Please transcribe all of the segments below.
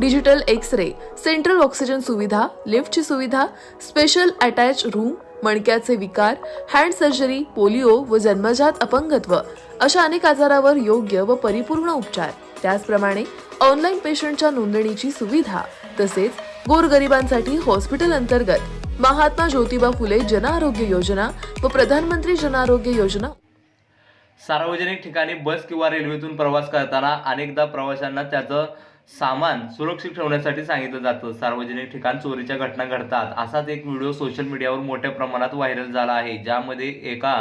digital X ray central oxygen सुविधा लिफ्टची सुविधा स्पेशल अटॅच रूम मणक्याचे विकार हँड सर्जरी पोलिओ व जन्मजात अपंगत्व अशा अनेक आजारावर योग्य व परिपूर्ण उपचार. त्याचप्रमाणे ऑनलाईन पेशंटच्या नोंदणीची सुविधा तसेच गोरगरिबांसाठी हॉस्पिटल अंतर्गत. महात्मा ज्योतिबा फुले जनआरोग्य योजना व प्रधानमंत्री जनआरोग्य योजना. सार्वजनिक ठिकाणी बस किंवा रेल्वेतून प्रवास करताना अनेकदा प्रवाशांना त्याचं सामान सुरक्षित ठेवण्यासाठी सांगितलं जातं. सार्वजनिक ठिकाण चोरीच्या घटना घडतात. असाच एक व्हिडिओ सोशल मीडियावर मोठ्या प्रमाणात व्हायरल झाला आहे. ज्यामध्ये एका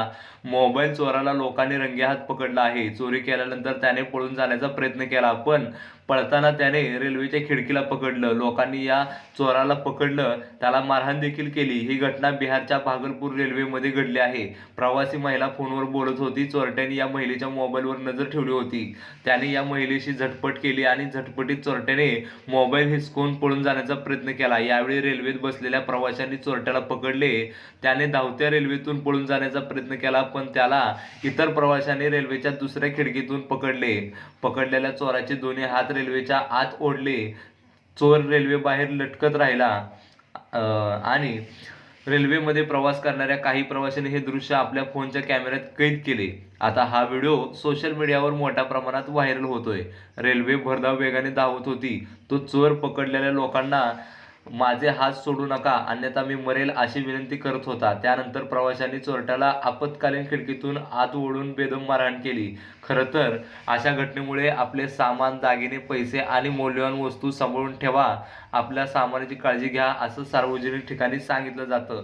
मोबाईल चोराला लोकांनी रंगेहात पकडला आहे. चोरी केल्यानंतर त्याने पळून जाण्याचा प्रयत्न केला पण पळताना त्याने रेल्वेच्या खिडकीला पकडलं. लोकांनी या चोराला पकडलं. त्याला मारहाण देखील केली. ही घटना बिहारच्या भागलपूर रेल्वेमध्ये घडली आहे. प्रवासी महिला फोनवर बोलत होती. चोरट्याने या महिलेच्या मोबाईलवर नजर ठेवली होती. त्याने या महिलेशी झटपट केली आणि शेवटी चोरट्याने मोबाईल हिसकून पळून जाण्याचा प्रयत्न केला. यावेळी रेल्वेत बसलेल्या प्रवाशांनी चोरट्याला पकडले. त्याने धावत्या रेल्वेतून पळून जाण्याचा प्रयत्न केला पण त्याला इतर प्रवाशांनी रेल्वेच्या दुसऱ्या खिडकीतून पकडले. पकडलेल्या चोराचे दोन्ही हात रेल्वेच्या आत ओढले. चोर रेल्वे बाहेर लटकत राहिला. आणि रेल्वेमध्ये प्रवास करणाऱ्या काही प्रवाशांनी हे दृश्य आपल्या फोनच्या कॅमेऱ्यात कैद केले. आता हा व्हिडिओ सोशल मीडियावर मोठ्या प्रमाणात व्हायरल होतोय. रेल्वे भरधाव वेगाने धावत होती. तो चोर पकडलेल्या लोकांना माझे हात सोडू नका अन्यथा मी मरेल अशी विनंती करत होता. त्यानंतर प्रवाशांनी चोरट्याला आपत्कालीन खिडकीतून आत ओढून बेदम मारहाण केली. खरं तर अशा घटनेमुळे आपले सामान दागिने पैसे आणि मौल्यवान वस्तू सांभाळून ठेवा. आपल्या सामानाची काळजी घ्या असं सार्वजनिक ठिकाणी सांगितलं जातं.